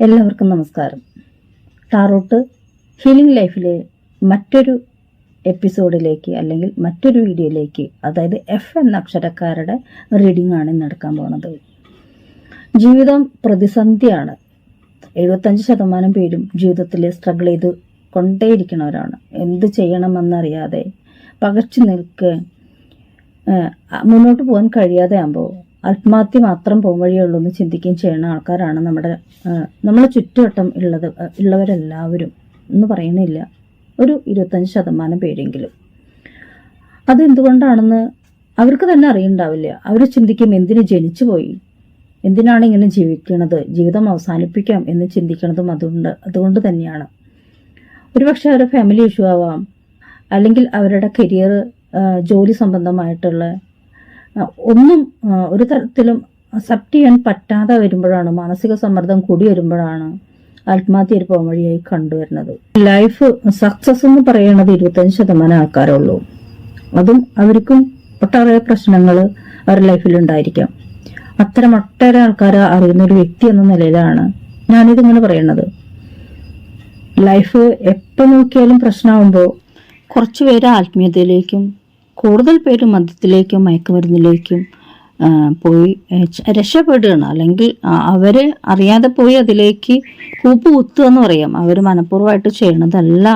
എല്ലാവർക്കും നമസ്കാരം. Tarot healing ലൈഫിലെ മറ്റൊരു എപ്പിസോഡിലേക്ക് അല്ലെങ്കിൽ മറ്റൊരു വീഡിയോയിലേക്ക് അതായത് എഫ് എന്ന അക്ഷരക്കാരുടെ റീഡിംഗ് ആണ് ഇന്ന് എടുക്കാൻ പോകുന്നത്. ജീവിതം പ്രതിസന്ധിയാണ്. എഴുപത്തഞ്ച് ശതമാനം പേരും ജീവിതത്തിൽ സ്ട്രഗിൾ ചെയ്ത് കൊണ്ടേയിരിക്കുന്നവരാണ്. എന്ത് ചെയ്യണമെന്നറിയാതെ പകച്ചു നിൽക്ക് മുന്നോട്ട് പോകാൻ കഴിയാതെ ആകുമ്പോൾ ആത്മഹത്യ മാത്രം പോകും വഴിയുള്ളൂ എന്ന് ചിന്തിക്കുകയും ചെയ്യുന്ന ആൾക്കാരാണ് നമ്മുടെ നമ്മളെ ചുറ്റുവട്ടം ഉള്ളത് ഉള്ളവരെല്ലാവരും എന്ന് പറയുന്നില്ല. ഒരു ഇരുപത്തഞ്ച് ശതമാനം പേരെങ്കിലും. അതെന്തുകൊണ്ടാണെന്ന് അവർക്ക് തന്നെ അറിയുണ്ടാവില്ല. അവർ ചിന്തിക്കും എന്തിന് ജനിച്ചു പോയി എന്തിനാണ് ഇങ്ങനെ ജീവിക്കുന്നത് ജീവിതം അവസാനിപ്പിക്കാം എന്ന് ചിന്തിക്കുന്നതും അതുകൊണ്ട് അതുകൊണ്ട് തന്നെയാണ്. ഒരുപക്ഷെ അവരുടെ ഫാമിലി ഇഷ്യൂ ആവാം. അല്ലെങ്കിൽ അവരുടെ കരിയർ ജോലി സംബന്ധമായിട്ടുള്ള ഒന്നും ഒരു തരത്തിലും അക്സെപ്റ്റ് ചെയ്യാൻ പറ്റാതെ വരുമ്പോഴാണ് മാനസിക സമ്മർദ്ദം കൂടി വരുമ്പോഴാണ് ആത്മഹത്യ ഒരു പോംവഴിയായി കണ്ടുവരുന്നത്. ലൈഫ് സക്സസ് എന്ന് പറയുന്നത് ഇരുപത്തഞ്ച് ശതമാനം ആൾക്കാരുള്ളൂ അതും അവർക്കും ഒട്ടേറെ പ്രശ്നങ്ങൾ അവരുടെ ലൈഫിൽ ഉണ്ടായിരിക്കാം. അത്തരം ഒട്ടേറെ ആൾക്കാർ അറിയുന്ന ഒരു വ്യക്തി എന്ന നിലയിലാണ് ഞാനിതിങ്ങനെ പറയുന്നത്. ലൈഫ് എപ്പോൾ നോക്കിയാലും പ്രശ്നമാകുമ്പോൾ കുറച്ച് പേര് ആത്മീയതയിലേക്കും കൂടുതൽ പേര് മദ്യത്തിലേക്കും മയക്കുമരുന്നിലേക്കും പോയി രക്ഷപ്പെടുകയാണ്. അല്ലെങ്കിൽ അവർ അറിയാതെ പോയി അതിലേക്ക് കൂപ്പ് കുത്തുക എന്ന് പറയാം. അവർ മനഃപൂർവമായിട്ട് ചെയ്യണതല്ല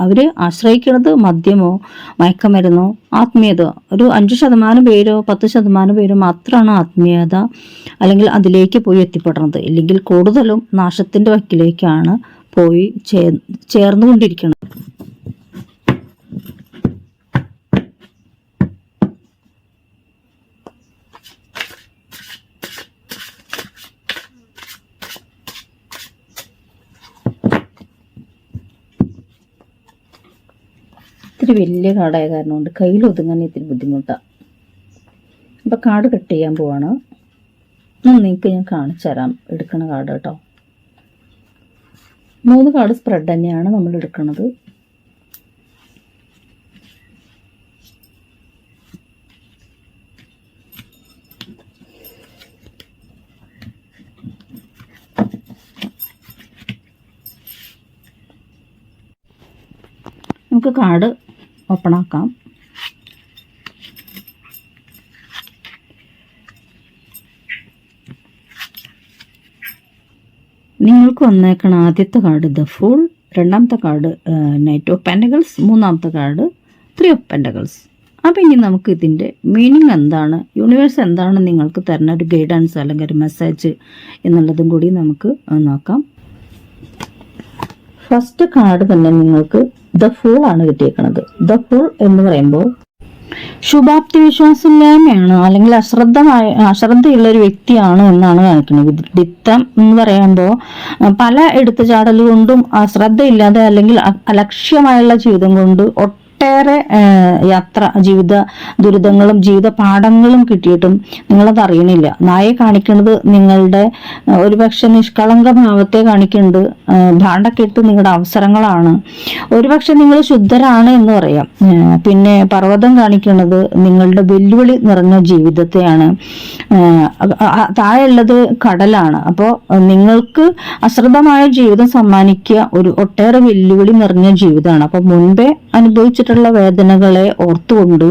അവർ ആശ്രയിക്കുന്നത് മദ്യമോ മയക്കമരുന്നോ ആത്മീയത ഒരു അഞ്ച് ശതമാനം പേരോ പത്ത് ശതമാനം പേരോ മാത്രമാണ് ആത്മീയത അല്ലെങ്കിൽ അതിലേക്ക് പോയി എത്തിപ്പെടുന്നത് ഇല്ലെങ്കിൽ കൂടുതലും നാശത്തിന്റെ വക്കിലേക്കാണ് പോയി ചേ ചേർന്നുകൊണ്ടിരിക്കുന്നത് ഇത്തിരി വലിയ കാടായ കാരണം കൊണ്ട് കയ്യിൽ ഒതുങ്ങാൻ ഇത്തിരി ബുദ്ധിമുട്ടാണ് അപ്പം കാട് കട്ട് ചെയ്യാൻ പോവാണ്. നിങ്ങൾക്ക് ഞാൻ കാണിച്ചു തരാം. എടുക്കണ കാട് കേട്ടോ. മൂന്ന് കാട് സ്പ്രെഡ് തന്നെയാണ് നമ്മൾ എടുക്കുന്നത് നമുക്ക് കാർഡ് ഓപ്പൺ ആക്കാം നിങ്ങൾക്ക് വന്നേക്കണ ആദ്യത്തെ കാർഡ് ദ ഫുൾ രണ്ടാമത്തെ കാർഡ് നൈറ്റ് ഓഫ് പെൻഡഗൾസ് മൂന്നാമത്തെ കാർഡ് ത്രീ ഓഫ് പെൻഡഗൾസ് അപ്പം ഇനി നമുക്ക് ഇതിന്റെ മീനിങ് എന്താണ് യൂണിവേഴ്സ് എന്താണ് നിങ്ങൾക്ക് തരുന്ന ഒരു ഗൈഡൻസ് അല്ലെങ്കിൽ ഒരു മെസ്സേജ് എന്നുള്ളതും കൂടി നമുക്ക് നോക്കാം. ഫസ്റ്റ് കാർഡ് തന്നെ നിങ്ങൾക്ക് ദ ഫൂൾ ആണ് കിട്ടിയേക്കുന്നത് ദ ഫൂൾ എന്ന് പറയുമ്പോൾ ശുഭാപ്തി വിശ്വാസമില്ലായ്മയാണ് അല്ലെങ്കിൽ അശ്രദ്ധമായ അശ്രദ്ധയുള്ള ഒരു വ്യക്തിയാണ് എന്നാണ് കാണിക്കുന്നത്. വിഡിത്തം എന്ന് പറയുമ്പോൾ പല എടുത്തുചാടലുകൊണ്ടും അശ്രദ്ധയില്ലാതെ അല്ലെങ്കിൽ അലക്ഷ്യമായുള്ള ജീവിതം കൊണ്ട് ഒട്ടേറെ യാത്ര ജീവിത ദുരിതങ്ങളും ജീവിത പാഠങ്ങളും കിട്ടിയിട്ടും നിങ്ങളത് അറിയണില്ല. നായെ കാണിക്കുന്നത് നിങ്ങളുടെ ഒരുപക്ഷെ നിഷ്കളങ്ക ഭാവത്തെ കാണിക്കുന്നുണ്ട്. ഭാണ്ടക്കെട്ട് നിങ്ങളുടെ അവസരങ്ങളാണ്. ഒരുപക്ഷെ നിങ്ങൾ ശുദ്ധരാണ് എന്ന് പറയാം. പിന്നെ പർവതം കാണിക്കുന്നത് നിങ്ങളുടെ വെല്ലുവിളി നിറഞ്ഞ ജീവിതത്തെയാണ്. താഴെയുള്ളത് കടലാണ്. അപ്പോൾ നിങ്ങൾക്ക് അശ്രദ്ധമായ ജീവിതം സമ്മാനിക്കുക ഒരു ഒട്ടേറെ വെല്ലുവിളി നിറഞ്ഞ ജീവിതമാണ്. അപ്പോൾ മുൻപേ അനുഭവിച്ചിട്ടുള്ള വേദനകളെ ഓർത്തുകൊണ്ട്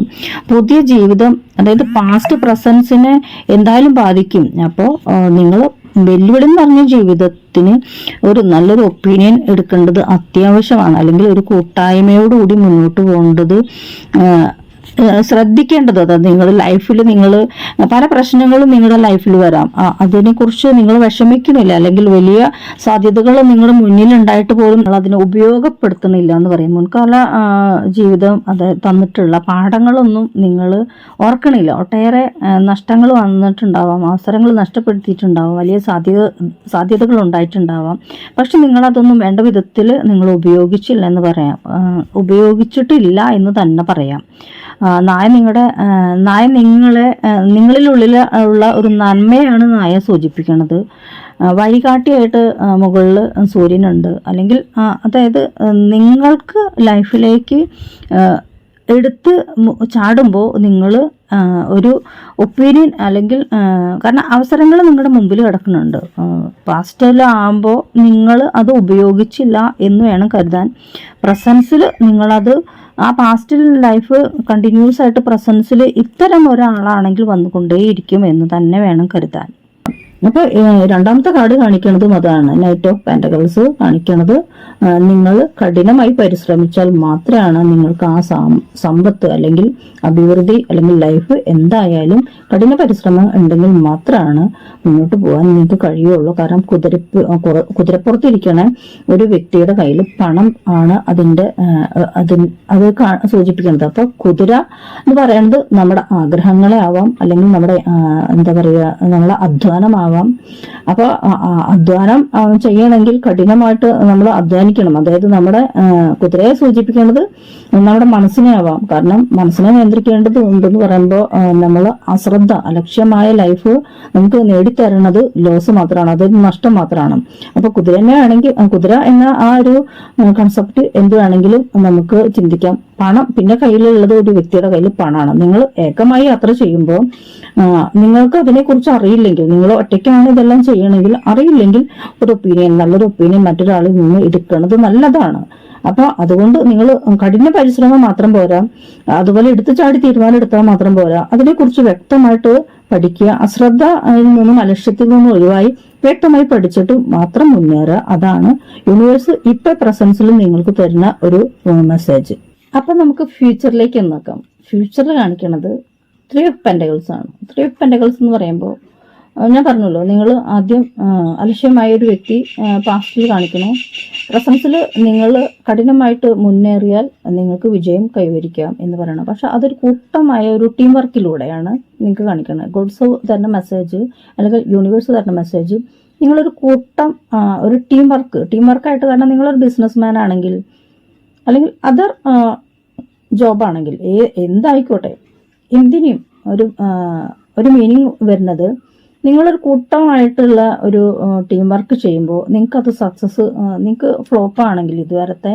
പുതിയ ജീവിതം അതായത് പാസ്റ്റ് പ്രസൻസിനെ എന്തായാലും ബാധിക്കും. അപ്പോൾ നിങ്ങൾ വെല്ലുവിളി നിറഞ്ഞ ജീവിതത്തിന് ഒരു നല്ലൊരു ഒപ്പീനിയൻ എടുക്കേണ്ടത് അത്യാവശ്യമാണ്. അല്ലെങ്കിൽ ഒരു കൂട്ടായ്മയോടുകൂടി മുന്നോട്ട് പോകേണ്ടത് ശ്രദ്ധിക്കേണ്ടത് അതാ നിങ്ങൾ ലൈഫിൽ നിങ്ങൾ പല പ്രശ്നങ്ങളും നിങ്ങളുടെ ലൈഫിൽ വരാം. അതിനെക്കുറിച്ച് നിങ്ങൾ വിഷമിക്കുന്നില്ല. അല്ലെങ്കിൽ വലിയ സാധ്യതകൾ നിങ്ങളുടെ മുന്നിൽ ഉണ്ടായിട്ട് പോലും അതിനെ ഉപയോഗപ്പെടുത്തുന്നില്ല എന്ന് പറയും. മുൻകാല ജീവിതം അത് തന്നിട്ടുള്ള പാഠങ്ങളൊന്നും നിങ്ങൾ ഓർക്കണില്ല. ഒട്ടേറെ നഷ്ടങ്ങൾ വന്നിട്ടുണ്ടാവാം. അവസരങ്ങൾ നഷ്ടപ്പെടുത്തിയിട്ടുണ്ടാവാം. വലിയ സാധ്യത സാധ്യതകൾ ഉണ്ടായിട്ടുണ്ടാവാം. പക്ഷെ നിങ്ങളതൊന്നും വേണ്ട വിധത്തിൽ നിങ്ങൾ ഉപയോഗിച്ചില്ല എന്ന് പറയാം. ഉപയോഗിച്ചിട്ടില്ല എന്ന് തന്നെ പറയാം. നായ നിങ്ങളുടെ നായ നിങ്ങളെ നിങ്ങളിലുള്ളിൽ ഉള്ള ഒരു നന്മയാണ് നായ സൂചിപ്പിക്കുന്നത് വഴികാട്ടിയായിട്ട് മുകളിൽ സൂര്യനുണ്ട്. അല്ലെങ്കിൽ അതായത് നിങ്ങൾക്ക് ലൈഫിലേക്ക് എടുത്ത് ചാടുമ്പോൾ നിങ്ങൾ ഒരു ഒപ്പീനിയൻ അല്ലെങ്കിൽ കാരണം അവസരങ്ങൾ നിങ്ങളുടെ മുമ്പിൽ കിടക്കുന്നുണ്ട്. പാസ്റ്റിലാകുമ്പോൾ നിങ്ങൾ അത് ഉപയോഗിച്ചില്ല എന്ന് വേണം കരുതാൻ. പ്രസൻസിൽ നിങ്ങളത് ആ പാസ്റ്റിൽ ലൈഫ് കണ്ടിന്യൂസ് ആയിട്ട് പ്രസൻസിൽ ഇത്തരം ഒരാളാണെങ്കിൽ വന്നുകൊണ്ടേയിരിക്കും എന്ന് തന്നെ വേണം കരുതാൻ. അപ്പൊ രണ്ടാമത്തെ കാർഡ് കാണിക്കുന്നതും അതാണ്. നൈറ്റ് ഓഫ് പാന്റകൾസ് കാണിക്കുന്നത് നിങ്ങൾ കഠിനമായി പരിശ്രമിച്ചാൽ മാത്രമാണ് നിങ്ങൾക്ക് ആ സമ്പത്ത് അല്ലെങ്കിൽ അഭിവൃദ്ധി അല്ലെങ്കിൽ ലൈഫ് എന്തായാലും കഠിന പരിശ്രമം ഉണ്ടെങ്കിൽ മാത്രമാണ് മുന്നോട്ട് പോകാൻ നിങ്ങൾക്ക് കഴിയുള്ളൂ. കാരണം കുതിരപ്പ് കുതിരപ്പുറത്തിരിക്കണ ഒരു വ്യക്തിയുടെ കയ്യിൽ പണം ആണ് അതിന്റെ അതിന് അത് സൂചിപ്പിക്കുന്നത്. അപ്പൊ കുതിര എന്ന് പറയുന്നത് നമ്മുടെ ആഗ്രഹങ്ങളെ ആവാം അല്ലെങ്കിൽ നമ്മുടെ എന്താ പറയുക നമ്മളെ അധ്വാനമാവാം. അപ്പോൾ അധ്വാനം ചെയ്യണമെങ്കിൽ കഠിനമായിട്ട് നമ്മൾ അധ്വാനിക്കണം. അതായത് നമ്മുടെ കുതിരയെ സൂചിപ്പിക്കേണ്ടത് നമ്മുടെ മനസ്സിനെ ആവാം. കാരണം മനസ്സിനെ നിയന്ത്രിക്കേണ്ടത് ഉണ്ടെന്ന് പറയുമ്പോൾ നമ്മൾ അശ്രദ്ധ അലക്ഷ്യമായ ലൈഫ് നമുക്ക് നേടിത്തരുന്നത് ലോസ് മാത്രമാണ്. അതൊരു നഷ്ടം മാത്രമാണ്. അപ്പൊ കുതിരനെ ആണെങ്കിൽ കുതിര എന്ന ആ ഒരു കൺസെപ്റ്റ് എന്ത് വേണമെങ്കിലും നമുക്ക് ചിന്തിക്കാം. പണം പിന്നെ കയ്യിലുള്ളത് ഒരു വ്യക്തിയുടെ കയ്യിൽ പണമാണ് നിങ്ങൾ ഏകമായി യാത്ര ചെയ്യുമ്പോൾ നിങ്ങൾക്ക് അതിനെക്കുറിച്ച് അറിയില്ലെങ്കിൽ നിങ്ങൾ ഒറ്റയ്ക്കാണ് ഇതെല്ലാം ചെയ്യണമെങ്കിൽ അറിയില്ലെങ്കിൽ ഒരു ഒപ്പീനിയൻ നല്ലൊരു ഒപ്പീനിയൻ മറ്റൊരാളിൽ നിന്ന് എടുക്കുന്നത് നല്ലതാണ്. അപ്പൊ അതുകൊണ്ട് നിങ്ങൾ കഠിന പരിശ്രമം മാത്രം പോരാ. അതുപോലെ എടുത്തു ചാടി തീരുമാനം എടുത്താൽ മാത്രം പോരാ. അതിനെക്കുറിച്ച് വ്യക്തമായിട്ട് പഠിക്കുക. അശ്രദ്ധ നിന്നും അലക്ഷ്യത്തിൽ നിന്നും ഒഴിവായി വ്യക്തമായി പഠിച്ചിട്ട് മാത്രം മുന്നേറുക. അതാണ് യൂണിവേഴ്സ് ഇപ്പൊ പ്രസൻസിൽ നിങ്ങൾക്ക് തരുന്ന ഒരു മെസ്സേജ്. അപ്പൊ നമുക്ക് ഫ്യൂച്ചറിലേക്ക് നോക്കാം. ഫ്യൂച്ചറിൽ കാണിക്കണത് ത്രീ ഓഫ് പെൻഡകൾസ് ആണ്. ത്രീ ഓഫ് പെൻഡകൾസ് എന്ന് പറയുമ്പോൾ ഞാൻ പറഞ്ഞല്ലോ നിങ്ങൾ ആദ്യം അലക്ഷ്യമായ ഒരു വ്യക്തി പാസ്റ്റിൽ കാണിക്കണം. പ്രസൻസിൽ നിങ്ങൾ കഠിനമായിട്ട് മുന്നേറിയാൽ നിങ്ങൾക്ക് വിജയം കൈവരിക്കാം എന്ന് പറയണം. പക്ഷെ അതൊരു കൂട്ടമായ ഒരു ടീം വർക്കിലൂടെയാണ് നിങ്ങൾക്ക് കാണിക്കുന്നത് ഗോഡ്സ് തരുന്ന മെസ്സേജ് അല്ലെങ്കിൽ യൂണിവേഴ്സ് തരുന്ന മെസ്സേജ് നിങ്ങളൊരു കൂട്ടം ഒരു ടീം വർക്ക് ടീം വർക്കായിട്ട് കാരണം നിങ്ങളൊരു ബിസിനസ് മാൻ ആണെങ്കിൽ അല്ലെങ്കിൽ അതർ ജോബാണെങ്കിൽ ഏ എന്തായിക്കോട്ടെ? എന്തിനും ഒരു ഒരു മീനിങ് വരുന്നത് നിങ്ങളൊരു കൂട്ടമായിട്ടുള്ള ഒരു ടീം വർക്ക് ചെയ്യുമ്പോൾ നിങ്ങൾക്കത് സക്സസ് നിങ്ങൾക്ക് ഫ്ലോപ്പ് ആണെങ്കിൽ ഇതുവരത്തെ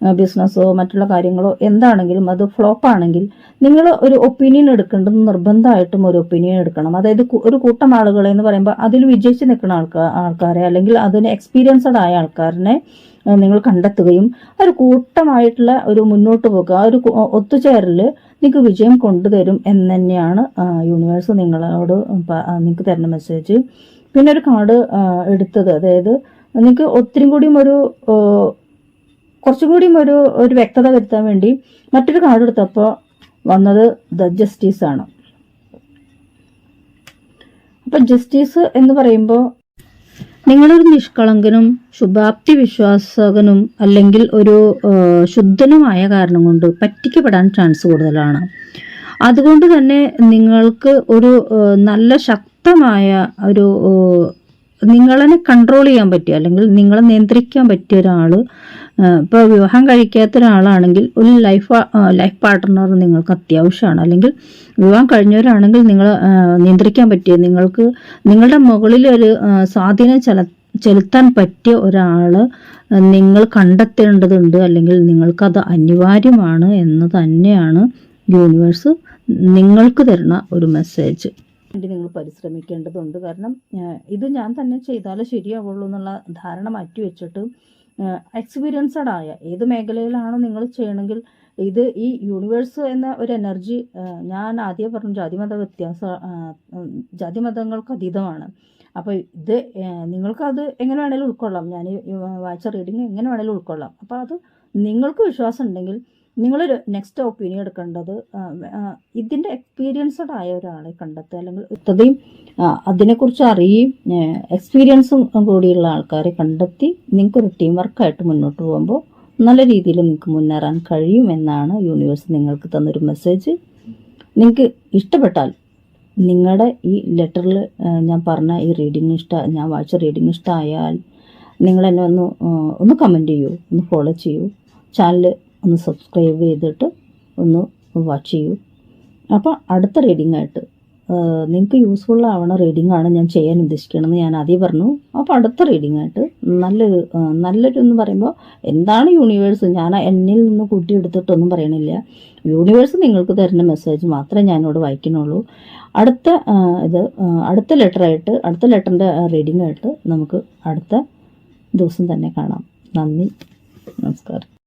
ബിസിനസ്സോ മറ്റുള്ള കാര്യങ്ങളോ എന്താണെങ്കിലും അത് ഫ്ലോപ്പ് ആണെങ്കിൽ നിങ്ങൾ ഒരു ഒപ്പീനിയൻ എടുക്കേണ്ടത് നിർബന്ധമായിട്ടും ഒരു ഒപ്പീനിയൻ എടുക്കണം. അതായത് ഒരു കൂട്ടം ആളുകളെ എന്ന് പറയുമ്പോൾ അതിൽ വിജയിച്ച് നിൽക്കുന്ന ആൾക്കാർ ആൾക്കാരെ അല്ലെങ്കിൽ അതിന് എക്സ്പീരിയൻസഡ് ആയ ആൾക്കാരനെ നിങ്ങൾ കണ്ടെത്തുകയും ഒരു കൂട്ടമായിട്ടുള്ള ഒരു മുന്നോട്ട് പോകുക ആ ഒരു ഒത്തുചേരൽ നിങ്ങൾക്ക് വിജയം കൊണ്ടുതരും എന്ന് തന്നെയാണ് യൂണിവേഴ്സ് നിങ്ങളോട് നിങ്ങൾക്ക് തരുന്ന മെസ്സേജ് പിന്നെ ഒരു കാർഡ് എടുത്തത്. അതായത് നിങ്ങൾക്ക് ഒത്തിരി കൂടിയും ഒരു കുറച്ചും കൂടിയും ഒരു ഒരു വ്യക്തത വരുത്താൻ വേണ്ടി മറ്റൊരു കാർഡ് എടുത്തപ്പോൾ വന്നത് ദ ജസ്റ്റിസ് ആണ്. അപ്പൊ ജസ്റ്റിസ് എന്ന് പറയുമ്പോൾ നിങ്ങളൊരു നിഷ്കളങ്കനും ശുഭാപ്തി വിശ്വാസകനും അല്ലെങ്കിൽ ഒരു ശുദ്ധനുമായ കാരണം കൊണ്ട് പറ്റിക്കപ്പെടാൻ ചാൻസ് കൂടുതലാണ്. അതുകൊണ്ട് തന്നെ നിങ്ങൾക്ക് ഒരു നല്ല ശക്തമായ ഒരു നിങ്ങളെ കൺട്രോൾ ചെയ്യാൻ പറ്റിയ അല്ലെങ്കിൽ നിങ്ങളെ നിയന്ത്രിക്കാൻ പറ്റിയ ഒരാൾ ഇപ്പോൾ വിവാഹം കഴിക്കാത്ത ഒരാളാണെങ്കിൽ ഒരു ലൈഫ് ലൈഫ് പാർട്ട്ണർ നിങ്ങൾക്ക് അത്യാവശ്യമാണ്. അല്ലെങ്കിൽ വിവാഹം കഴിഞ്ഞവരാണെങ്കിൽ നിങ്ങൾ നിയന്ത്രിക്കാൻ പറ്റിയ നിങ്ങൾക്ക് നിങ്ങളുടെ മുകളിൽ ഒരു സ്വാധീനം ചെല ചെലുത്താൻ പറ്റിയ ഒരാൾ നിങ്ങൾ കണ്ടെത്തേണ്ടതുണ്ട്. അല്ലെങ്കിൽ നിങ്ങൾക്കത് അനിവാര്യമാണ് എന്ന് തന്നെയാണ് യൂണിവേഴ്സ് നിങ്ങൾക്ക് തരുന്ന ഒരു മെസ്സേജ് വേണ്ടി നിങ്ങൾ പരിശ്രമിക്കേണ്ടതുണ്ട്. കാരണം ഇത് ഞാൻ തന്നെ ചെയ്താലേ ശരിയാവുള്ളൂ എന്നുള്ള ധാരണ മാറ്റി വെച്ചിട്ട് എക്സ്പീരിയൻസഡ് ആയ ഏത് മേഖലയിലാണോ നിങ്ങൾ ചെയ്യണമെങ്കിൽ ഇത് ഈ യൂണിവേഴ്സ് എന്ന ഒരു എനർജി ഞാൻ ആദ്യം പറഞ്ഞു ജാതിമത വ്യത്യാസ ജാതിമതങ്ങൾക്ക് അതീതമാണ്. അപ്പോൾ ഇത് നിങ്ങൾക്കത് എങ്ങനെ വേണേലും ഉൾക്കൊള്ളാം. ഞാൻ വായിച്ച റീഡിങ് എങ്ങനെ വേണേലും ഉൾക്കൊള്ളാം. അപ്പോൾ അത് നിങ്ങൾക്ക് വിശ്വാസം ഉണ്ടെങ്കിൽ നിങ്ങളൊരു നെക്സ്റ്റ് ഒപ്പീനിയൻ എടുക്കേണ്ടത് ഇതിന്റെ എക്സ്പീരിയൻസ്ഡ് ആയ ഒരാളെ കണ്ടെത്തുക. അല്ലെങ്കിൽ ഇത്തതയും അതിനെക്കുറിച്ച് അറിയുകയും എക്സ്പീരിയൻസും കൂടിയുള്ള ആൾക്കാരെ കണ്ടെത്തി നിങ്ങൾക്കൊരു ടീം വർക്കായിട്ട് മുന്നോട്ട് പോകുമ്പോൾ നല്ല രീതിയിൽ നിങ്ങൾക്ക് മുന്നേറാൻ കഴിയും എന്നാണ് യൂണിവേഴ്സ് നിങ്ങൾക്ക് തന്നൊരു മെസ്സേജ് നിങ്ങൾക്ക് ഇഷ്ടപ്പെട്ടാൽ നിങ്ങളുടെ ഈ ലെറ്ററിൽ ഞാൻ പറഞ്ഞ ഈ റീഡിങ് ഇഷ്ട ഞാൻ വായിച്ച റീഡിങ് ഇഷ്ടമായാൽ നിങ്ങൾ എന്നെ ഒന്ന് ഒന്ന് കമന്റ് ചെയ്യൂ ഒന്ന് ഫോളോ ചെയ്യൂ. ചാനൽ ഒന്ന് സബ്സ്ക്രൈബ് ചെയ്തിട്ട് ഒന്ന് വാച്ച് ചെയ്യൂ. അപ്പോൾ അടുത്ത റീഡിംഗ് ആയിട്ട് നിങ്ങൾക്ക് യൂസ്ഫുൾ ആവണ റീഡിംഗ് ആണ് ഞാൻ ചെയ്യാൻ ഉദ്ദേശിക്കണമെന്ന് ഞാൻ ആദ്യം പറഞ്ഞു. അപ്പോൾ അടുത്ത റീഡിംഗ് ആയിട്ട് നല്ലൊരു നല്ലൊരു എന്ന് പറയുമ്പോൾ എന്താണ് യൂണിവേഴ്സ് ഞാൻ എന്നിൽ നിന്ന് കൂട്ടിയെടുത്തിട്ടൊന്നും പറയണില്ല. യൂണിവേഴ്സ് നിങ്ങൾക്ക് തരുന്ന മെസ്സേജ് മാത്രമേ ഞാനിവിടെ വായിക്കുന്നുള്ളൂ. അടുത്ത ഇത് അടുത്ത ലെറ്ററായിട്ട് അടുത്ത ലെറ്ററിന്റെ റീഡിംഗ് ആയിട്ട് നമുക്ക് അടുത്ത ദിവസം തന്നെ കാണാം. നന്ദി. നമസ്കാരം.